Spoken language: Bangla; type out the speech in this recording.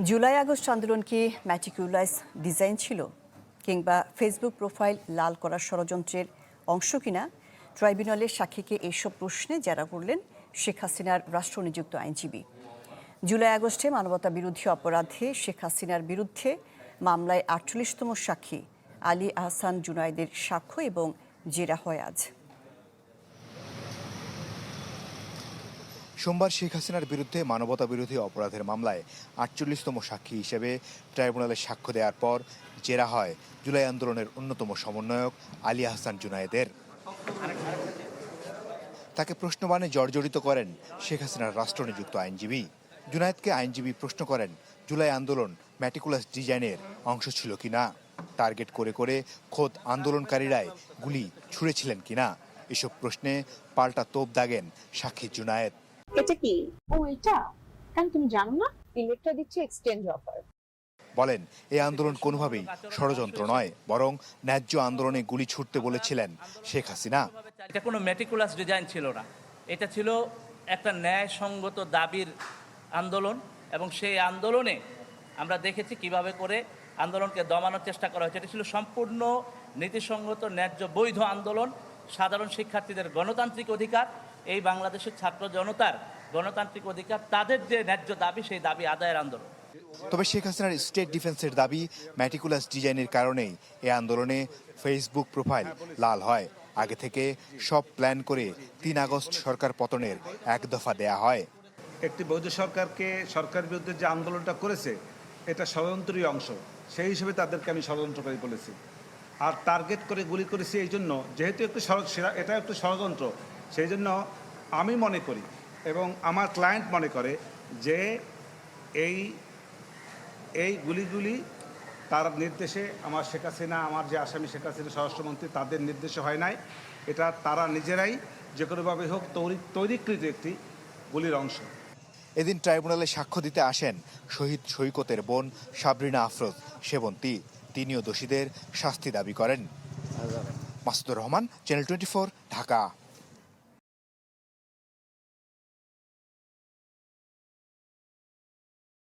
জুলাই আগস্ট আন্দোলন কি ম্যাটিকুলাস ডিজাইন ছিল? কিংবা ফেসবুক প্রোফাইল লাল করার ষড়যন্ত্রের অংশ কিনা? ট্রাইব্যুনালের সাক্ষীকে এইসব প্রশ্নে জেরা করলেন শেখ হাসিনার রাষ্ট্রনিযুক্ত আইনজীবী। জুলাই আগস্টে মানবতা বিরোধী অপরাধে শেখ হাসিনার বিরুদ্ধে মামলায় আটচল্লিশতম সাক্ষী আলী আহসান জুনাইদের সাক্ষ্য এবং জেরা হয় আজ। সোমবার শেখ হাসিনার বিরুদ্ধে মানবতা বিরোধী অপরাধের মামলায় আটচল্লিশতম সাক্ষী হিসেবে ট্রাইব্যুনালে সাক্ষ্য দেওয়ার পর জেরা হয় জুলাই আন্দোলনের অন্যতম সমন্বয়ক আলী আহসান জুনায়েদের। তাকে প্রশ্নবাণে জর্জরিত করেন শেখ হাসিনার রাষ্ট্রনিযুক্ত আইনজীবী। জুনায়েদকে আইনজীবী প্রশ্ন করেন, জুলাই আন্দোলন ম্যাটিকুলাস ডিজাইনের অংশ ছিল কিনা টার্গেট করে করে খোদ আন্দোলনকারীরাই গুলি ছুঁড়েছিলেন কিনা এসব প্রশ্নে পাল্টা তোপ দাগেন সাক্ষী জুনায়েদ। এটা কি? ও এটা? কেন তুমি জানো না? ইলেকট্রা দিচ্ছে এক্সচেঞ্জ অফার। বলেন এই আন্দোলন কোনোভাবেই ষড়যন্ত্র নয় বরং ন্যায্য আন্দোলনে গুলি ছুটতে বলেছিলেন শেখ হাসিনা। এটা কোনো মেটিকুলাস ডিজাইন ছিল না। এটা ছিল একটা ন্যায়সঙ্গত দাবির আন্দোলন এবং সেই আন্দোলনে আমরা দেখেছি কীভাবে করে আন্দোলনকে দমানোর চেষ্টা করা হয়েছে। এটা ছিল সম্পূর্ণ নীতিসঙ্গত ন্যায্য বৈধ আন্দোলন সাধারণ শিক্ষার্থীদের গণতান্ত্রিক অধিকার এই বাংলাদেশের ছাত্র জনতার গণতান্ত্রিক অধিকার তাদের যে ন্যায্য দাবি সেই দাবি আদায়ের আন্দোলন। তবে শেখ হাসিনার স্টেট ডিফেন্সের দাবি ম্যাটিকুলাস ডিজাইনের কারণেই এই আন্দোলনে ফেসবুক প্রোফাইল লাল হয়। আগে থেকে সব প্ল্যান করে তিন আগস্ট সরকার পতনের এক দফা দেয়া হয়। একটি বৈধ সরকারকে সরকার বিরুদ্ধে যে আন্দোলনটা করেছে এটা ষড়যন্ত্রই অংশ। সেই হিসেবে তাদেরকে আমি ষড়যন্ত্রকারী বলেছি। আর টার্গেট করে গুলি করেছি এই জন্য যেহেতু একটু সেরা- এটা একটু ষড়যন্ত্র। সেই জন্য আমি মনে করি এবং আমার ক্লায়েন্ট মনে করে যে এই এই গুলিগুলি তার নির্দেশে আমার শেখ হাসিনা, আমার যে আসামি শেখ হাসিনা স্বরাষ্ট্রমন্ত্রী তাদের নির্দেশে হয় নাই। এটা তারা নিজেরাই যে কোনোভাবে হোক তৈরি, তৈরিকৃত একটি গুলির অংশ। এদিন ট্রাইব্যুনালে সাক্ষ্য দিতে আসেন শহীদ সৈকতের বোন সাবরিনা আফরোজ। সেবন্তী তিনিও দোষীদের শাস্তি দাবি করেন। Masudur Rahman channel twenty Dhaka.